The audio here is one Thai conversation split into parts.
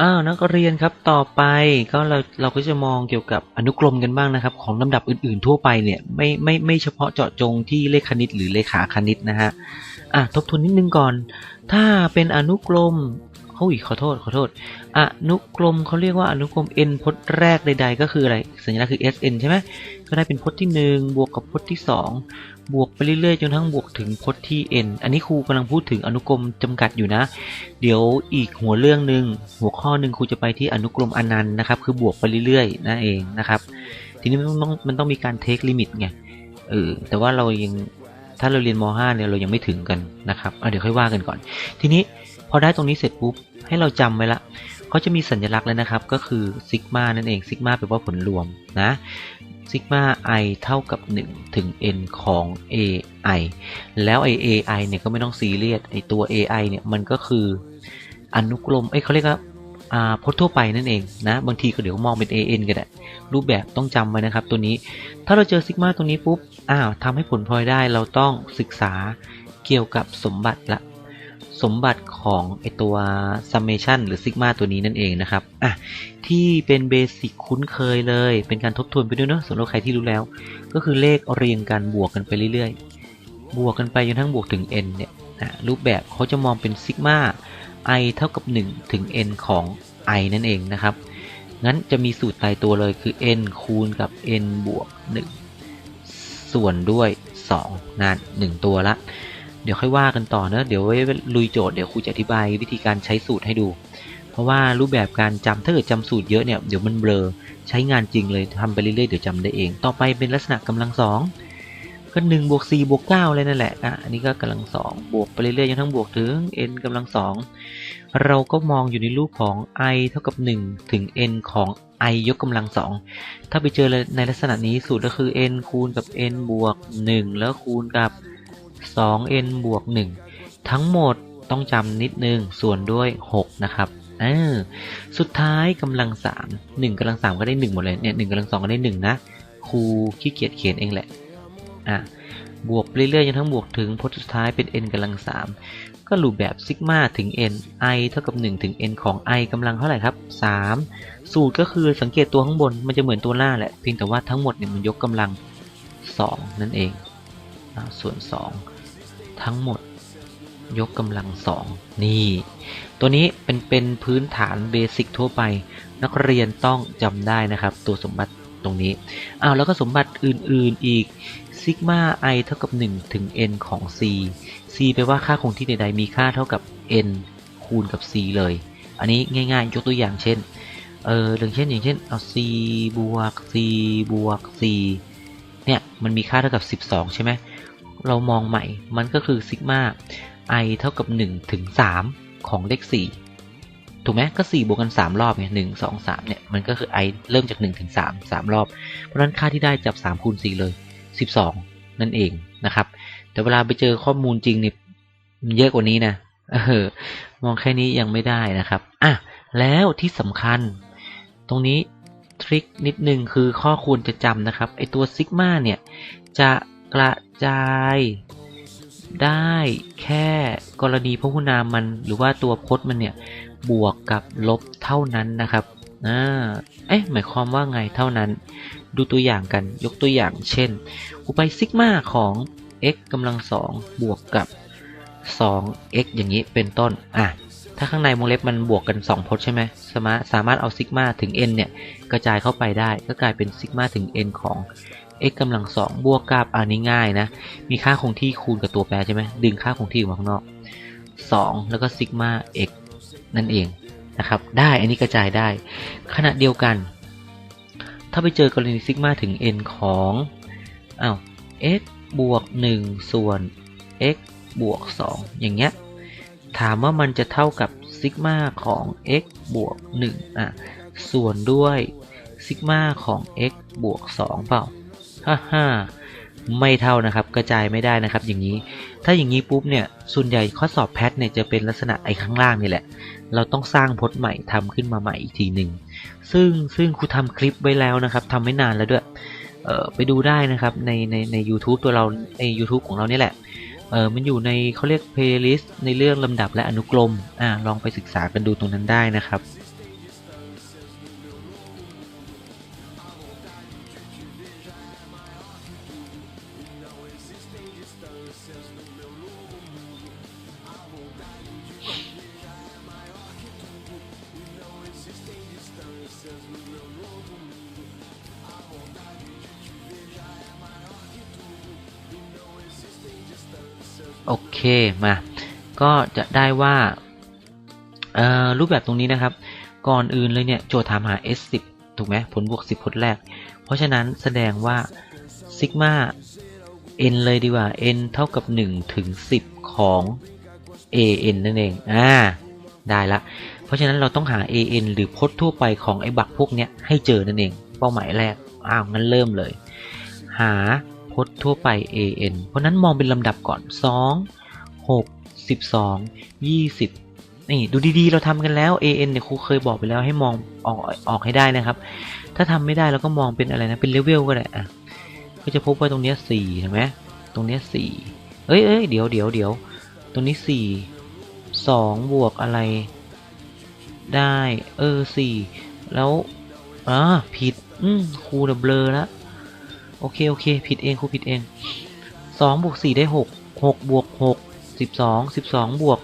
อ้าวนักเรียนครับต่อไปก็เราเราก็จะมองเกี่ยวกับอนุกรมกันบ้างนะครับ ของลำดับอื่นๆ ทั่วไปเนี่ยไม่ไม่ไม่เฉพาะเจาะจงที่เลขคณิตหรือเลขาคณิตนะฮะอะทบทวนนิดนึงก่อน ถ้าเป็นอนุกรม โอ้ยขอโทษขอโทษ อนุกรมเขาเรียกว่าอนุกรม n พจน์แรกใด ๆ ก็คืออะไร สัญลักษณ์คือ sn ใช่ไหมก็ได้เป็นพจน์ที่ 1 บวกกับพจน์ที่ 2 บวกไปเรื่อยๆ จนทั้งบวกถึงพจน์ที่ n อันนี้ครูกำลังพูดถึงอนุกรมจำกัดอยู่นะ เดี๋ยวอีกหัวเรื่องหนึ่งหัวข้อหนึ่งครูจะไปที่อนุกรมอนันต์นะครับ คือบวกไปเรื่อยๆนั่นเองนะครับ ทีนี้มันต้องมันต้องมีการเทคลิมิตไงเออแต่ว่าเรายังถ้าเราเรียนม .5 เนี่ยเรายังไม่ถึงกันนะครับ เดี๋ยวค่อยว่ากันก่อน ทีนี้พอได้ตรงนี้เสร็จปุ๊บ ให้เราจำไว้ละเขาจะมีสัญลักษณ์แล้วนะครับ ก็คือซิกมานั่นเองซิกมาแปลว่าผลรวมนะซิกมา i เท่ากับ 1 ถึง n ของ ai แล้วไอ ai เนี่ยก็ไม่ต้องซีเรียสไอตัว ai เนี่ยมันก็คืออนุกรม เอ้ยเขาเรียกว่าอ่าพจน์ทั่วไปนั่นเองนะ บางทีก็เดี๋ยวมองเป็น an ก็ได้ รูปแบบต้องจำไว้นะครับ ตัวนี้ ถ้าเราเจอซิกมาตรงนี้ปุ๊บ อ้าวทำให้ผลพลอยได้ เราต้องศึกษาเกี่ยวกับสมบัติละ สมบัติของไอตัว summation หรือซิกมาตัวนี้นั่นเองนะครับอะที่เป็นเบสิกคุ้นเคยเลย เป็นการทบทวนไปด้วยเนาะสำหรับใครที่รู้แล้ว ก็คือเลขเรียงกันบวกกันไปเรื่อยๆ บวกกันไปจนทั้งบวกถึง n เนี่ยนะรูปแบบเขาจะมองเป็นซิกมา i เท่ากับ 1 ถึง n ของ i นั่นเองนะครับงั้นจะมีสูตรตายตัวเลยคือ n คูณกับ n บวก 1 ส่วนด้วย2นั่น1ตัวละ เดี๋ยวค่อยว่ากันต่อเนอะเดี๋ยวไว้ลุยโจทย์เดี๋ยวครูจะอธิบายวิธีการใช้สูตรให้ดู เพราะว่ารูปแบบการจำถ้าเกิดจำสูตรเยอะเนี่ย เดี๋ยวมันเบลอ ใช้งานจริงเลยทำไปเรื่อยๆ เดี๋ยวจำได้เอง ต่อไปเป็นลักษณะกำลังสองก็หนึ่งบวกสี่บวกเก้าเลยนั่นแหละอะอันนี้ก็กำลังสองบวกไปเรื่อยๆจนทั้งบวกถึง n กำลังสองเราก็มองอยู่ในรูปของ i เท่ากับ 1 ถึง n ของ i ยกกำลังสอง ถ้าไปเจอในลักษณะนี้สูตรก็คือ n คูณกับ n บวก 1 แล้วคูณกับ 2n บวก 1 ทั้งหมดต้องจำนิดนึงส่วนด้วย 6 นะครับเออสุดท้ายกำลัง 3 1กำลัง 3 ก็ได้ 1 หมดเลยเนี่ย1กำลัง 2 ก็ได้ 1 นะ ครูขี้เกียจเขียนเองแหละอะบวกเรื่อยๆจนทั้งบวกถึงพจน์สุดท้ายเป็น n กำลัง 3 ก็รูปแบบซิกมาถึง n i เท่ากับ 1 ถึง n ของ i กำลังเท่าไหร่ครับ 3 สูตรก็คือสังเกตตัวข้างบนมันจะเหมือนตัวหน้าแหละเพียงแต่ว่าทั้งหมดเนี่ยมันยกกำลัง 2 นั่นเอง ส่วน 2 ทั้งหมดยกกำลังสองนี่ ตัวนี้เป็นเป็นพื้นฐานเบสิกทั่วไป นักเรียนต้องจำได้นะครับ ตัวสมบัติตรงนี้อ้าวแล้วก็สมบัติอื่น ๆอีกซิกมา i เท่ากับ 1 ถึง n ของ c c แปลว่าค่าคงที่ใดๆมีค่าเท่ากับ n คูณกับ c เลย อันนี้ง่ายๆ ยกตัวอย่างเช่น เอออย่างเช่นอย่างเช่นเอา c บวก c บวก c เนี่ย มันมีค่าเท่ากับ 12 ใช่ไหม เรามองใหม่ มันก็คือซิกมา i เท่ากับ1ถึง3ของเลข 4 ถูกไหมก็ 4 บวกกัน 3 รอบไงหนึ่งสองสามเนี่ย มันก็คือ i เริ่มจาก1ถึง3 3 รอบ เพราะฉะนั้นค่าที่ได้จับ 3 คูณ 4 เลย 12 นั่นเองนะครับ แต่เวลาไปเจอข้อมูลจริงเนี่ยมันเยอะกว่านี้นะเออมองแค่นี้ยังไม่ได้นะครับอะแล้วที่สำคัญ ตรงนี้ทริคนิดนึงคือข้อควรจะจำนะครับไอตัวซิกมาเนี่ยจะกระ จาย ได้แค่กรณีพหุนามมันหรือว่าตัวพจน์มันเนี่ย บวกกับลบเท่านั้นนะครับอ่าเอ๊ะหมายความว่าไงเท่านั้น ดูตัวอย่างกันยกตัวอย่างเช่นอุไปซิกมาของ x กำลังสองบวกกับ 2x อย่างนี้เป็นต้น อะ ถ้าข้างในวงเล็บมันบวกกัน 2 พจน์ใช่ไหมสามารถสามารถเอาซิกมาถึง n เนี่ย กระจายเข้าไปได้ ก็กลายเป็นซิกมาถึง n ของ x กำลังสองบวกกับอันนี้ง่ายนะ มีค่าคงที่คูณกับตัวแปรใช่ไหมดึงค่าคงที่ออกมาข้างนอก 2 แล้วก็ซิกมา x นั่นเองนะครับ ได้อันนี้กระจายได้ ขณะเดียวกัน ถ้าไปเจอกรณีซิกมาถึง n ของอ้าว x บวก 1 ส่วน x บวก 2 อย่างเงี้ย ถามว่ามันจะเท่ากับซิกมาของ x บวก 1 อะ ส่วนด้วยซิกมาของ x บวก 2 เปล่า ฮ่าฮ่าไม่เท่านะครับ กระจายไม่ได้นะครับ อย่างนี้ ถ้าอย่างนี้ปุ๊บเนี่ยส่วนใหญ่ข้อสอบแพทเนี่ยจะเป็นลักษณะไอ้ข้างล่างนี่แหละ เราต้องสร้างพจน์ใหม่ทำขึ้นมาใหม่อีกทีหนึ่งซึ่งซึ่งครูทำคลิปไว้แล้วนะครับทำไม่นานแล้วด้วยเออไปดูได้นะครับในในใน u t u b e ตัวเราใน YouTube ของเราเนี่ยแหละเออมันอยู่ในเขาเรียก playlist ในเรื่องลำดับและอนุกรมอ่าลองไปศึกษากันดูตรงนั้นได้นะครับ โอเคมา ก็จะได้ว่ารูปแบบตรงนี้นะครับ ก่อนอื่นเลยเนี่ยโจทย์ถามหา s10 ถูกไหมผลบวก 10 ผลแรก เพราะฉะนั้นแสดงว่าซิกมา n เลยดีกว่า n เท่ากับ 1 ถึง 10 ของ an นั่นเอง อ่า ได้ละ เพราะฉะนั้นเราต้องหา an หรือพจน์ทั่วไปของไอ้บักพวกเนี้ยให้เจอนั่นเอง เป้าหมายแรก อ้าวงั้นเริ่มเลย หา พจน์ทั่วไป an เพราะนั้นมองเป็นลำดับก่อน 2 6 12 20นี่ดูดีๆ เราทำกันแล้ว an เนี่ยครูเคยบอกไปแล้วให้มองออกออกให้ได้นะครับ ถ้าทำไม่ได้เราก็มองเป็นอะไรนะ เป็นเลเวลก็ได้อะก็จะพบว่าตรงเนี้ยสี่เห็นไหมตรงเนี้ยสี่เอ้ยเอ้ยเดี๋ยวเดี๋ยวเดี๋ยวตรงนี้สี่สองบวกอะไร ได้ เออสี่แล้วอ่าผิด อืมครูเดเบลอแล้ว โอเค โอเค ผิดเองครูผิดเองสองบวกสี่ได้หกหกบวกหกสิบสองสิบสองบวก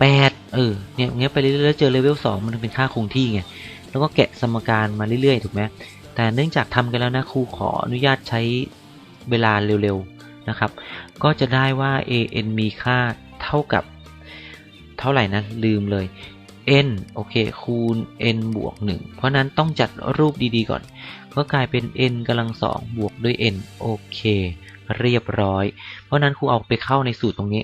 แปดเออเนี่ยเงี้ยไปเรื่อยๆแล้วเจอเลเวลสองมันเป็นค่าคงที่ไงแล้วก็แกะสมการมาเรื่อยๆถูกไหมแต่เนื่องจากทำกันแล้วนะครูขออนุญาตใช้เวลาเร็วๆนะครับ ก็จะได้ว่า an มีค่าเท่ากับเท่าไหร่นะลืมเลย n โอเค คูณ n บวก 1 เพราะนั้นต้องจัดรูปดีๆก่อน ก็กลายเป็น n กำลังสองบวกด้วย n โอเค เรียบร้อย เพราะนั้นครูเอาไปเข้าในสูตรตรงนี้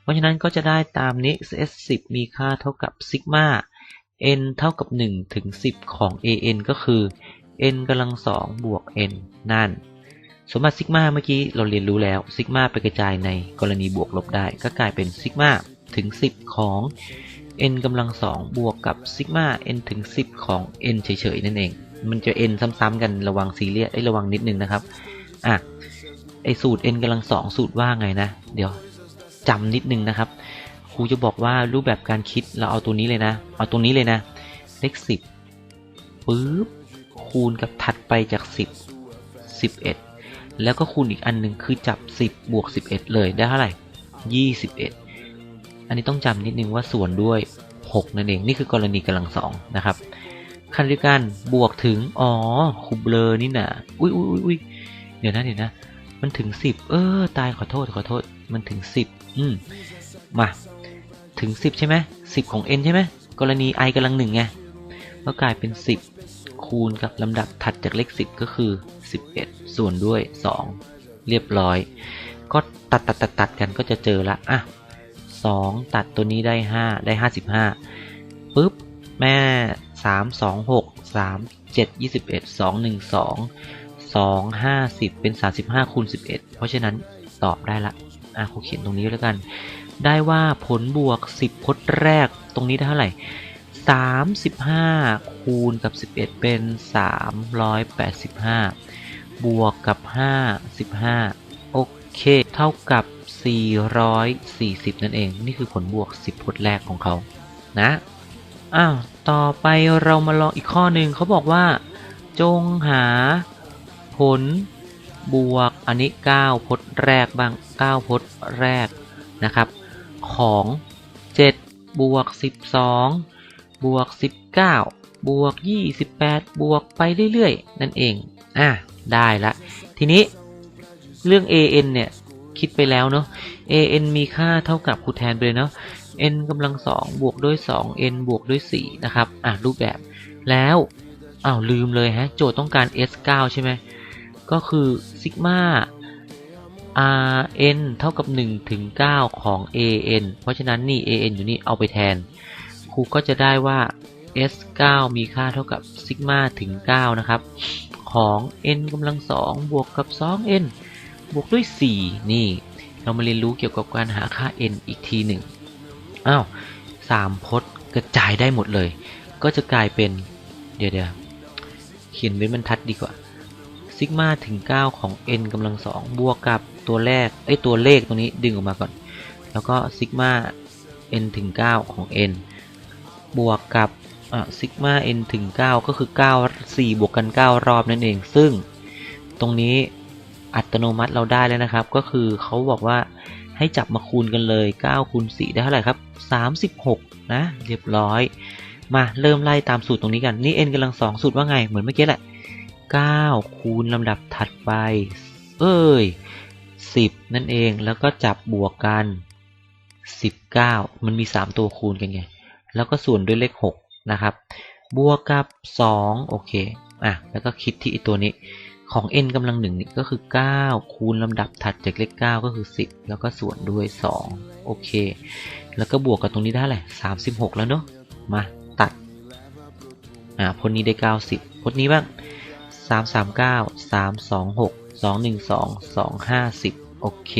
เพราะฉะนั้นก็จะได้ตามนี้ s10 มีค่าเท่ากับซิกมา n เท่ากับ 1 ถึง 10 ของ an ก็คือ n กำลังสองบวก n นั่น สมบัติซิกมาเมื่อกี้เราเรียนรู้แล้วซิกมาไปกระจายในกรณีบวกลบได้ ก็กลายเป็นซิกมาถึง 10 ของ n กำลังสองบวกกับซิกมา n ถึง 10 ของ n เฉยๆนั่นเอง มันจะ n ซ้ำๆกันระวังซีเรียสไอ้ระวังนิดนึงนะครับ อะ ไอสูตร n กำลังสองสูตรว่าไงนะ เดี๋ยวจำนิดนึงนะครับ ครูจะบอกว่ารูปแบบการคิดเราเอาตัวนี้เลยนะ เอาตัวนี้เลยนะ เลขสิบปึ๊บคูณกับถัดไปจากสิบสิบเอ็ดแล้วก็คูณอีกอันหนึ่งคือจับสิบบวกสิบเอ็ดเลยได้เท่าไหร่ยี่สิบเอันนี้ต้องจำนิดนึงว่าส่วนด้วยหกนั่นเอง นี่คือกรณีกำลังสองนะครับขั้นด้วยกันบวกถึง อ๋อคูเบลอนี่นะอุ้ยอุ้ยอุ้ยเดี๋ยวนะเดี๋ยวนะ มันถึงสิบเออ ตายขอโทษขอโทษ มันถึงสิบอืม มา ถึงสิบใช่ไหมสิบของ n ใช่ไหมกรณี i กำลังหนึ่งไง ก็กลายเป็นสิบคูณกับลำดับถัดจากเลขสิบก็คือสิบเอ็ดส่วนด้วยสองเรียบร้อย ก็ตัดตัดตัดตัดกันก็จะเจอละอะ 2 ตัดตัวนี้ได้ 5 ได้ 55ปุ๊บ แม่ 3 2 6 3 7 21 2 1 2 2 50 เป็น 35คูณ11 เพราะฉะนั้นตอบได้ละอะครูเขียนตรงนี้แล้วกัน ได้ว่าผลบวก 10พจน์แรกตรงนี้ได้เท่าไหร่ 35 คูณกับ 11 เป็น 385 บวกกับ 5 15 k เท่ากับ 440 นั่นเอง นี่คือผลบวก 10 ผลแรกของเขานะ อ้าว ต่อไปเรามาลองอีกข้อหนึ่งเขาบอกว่า จงหาผลบวกอันนี้ 9 พจน์แรกบ้าง 9 พจน์แรกนะครับ ของ 7 บวก 12 บวก 19 บวก 28 บวกไปเรื่อย ๆ นั่นเอง อะ ได้ละ ทีนี้ เรื่อง an เนี่ย คิดไปแล้วเนาะ an มีค่าเท่ากับคูณแทนไปเลยเนาะ n กำลังสองบวกด้วย 2 n บวกด้วย 4 นะครับ อะรูปแบบแล้วอ้าวลืมเลยฮะ โจทย์ต้องการ s 9 ใช่ไหม ก็คือซิกมา r n เท่ากับ 1 ถึง 9 ของ a n เพราะฉะนั้นนี่ a n อยู่นี่เอาไปแทน ครูก็จะได้ว่า s 9 มีค่าเท่ากับซิกมาถึง 9 นะครับ ของ n กำลัง2บวกกับ 2 n บวกด้วย 4 นี่ เรามาเรียนรู้เกี่ยวกับการหาค่า n อีกทีหนึ่งอ้าว3พจน์กระจายได้หมดเลย ก็จะกลายเป็น เดี๋ยวเดี๋ยวเขียนเป็นบรรทัดดีกว่าซิกมาถึง 9 ของ n กำลังสองบวกกับตัวแรกไอ้ตัวเลขตรงนี้ดึงออกมาก่อน แล้วก็ซิกมา n ถึง 9 ของ n บวกกับซิกมา n ถึง 9 ก็คือ 9 4 บวกกัน 9 รอบนั่นเอง ซึ่งตรงนี้ อัตโนมัติเราได้แล้วนะครับ ก็คือเขาบอกว่าให้จับมาคูณกันเลย9คูณ4ได้เท่าไหร่ครับ 36 นะ เรียบร้อย มาเริ่มไล่ตามสูตรตรงนี้กันนี่ n กำลังสองสูตรว่าไง เหมือนเมื่อกี้แหละ 9 คูณลำดับถัดไป เอ้ย 10 นั่นเองแล้วก็จับบวกกัน 19 มันมี 3 ตัวคูณกันไง แล้วก็ส่วนด้วยเลข 6 นะครับ บวกกับ 2 โอเค อะ แล้วก็คิดที่ตัวนี้ ของ n กำลังหนึ่งนี่ก็คือ 9 คูณลำดับถัดจากเลข 9 ก็คือ 10 แล้วก็ส่วนด้วย 2 โอเค แล้วก็บวกกับตรงนี้ได้แหละ36 แล้วเนาะมาตัด อ่าพจน์นี้ได้ 90พจน์นี้บ้าง 339 326 212 250 โอเค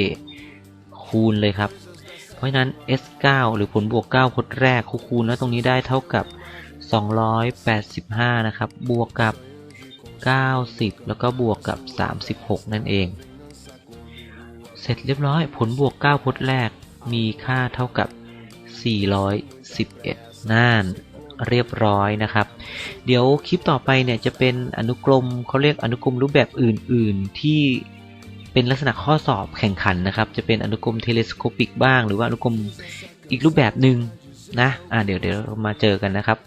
คูณเลยครับ เพราะฉะนั้น S9 หรือผลบวก 9 พจน์แรกคูณแล้วตรงนี้ได้เท่ากับ 285 นะครับ บวกกับ 90 แล้วก็บวกกับ 36 นั่นเอง เสร็จเรียบร้อยผลบวก 9 พจน์แรกมีค่าเท่ากับ 411 น่านเรียบร้อยนะครับ เดี๋ยวคลิปต่อไปเนี่ยจะเป็นอนุกรมเขาเรียกอนุกรมรูปแบบอื่น ๆ ที่เป็นลักษณะข้อสอบแข่งขันนะครับ จะเป็นอนุกรมเทเลสโคปิกบ้าง หรือว่าอนุกรมอีกรูปแบบหนึ่งนะ อ่าเดี๋ยวเดี๋ยวมาเจอกันนะครับ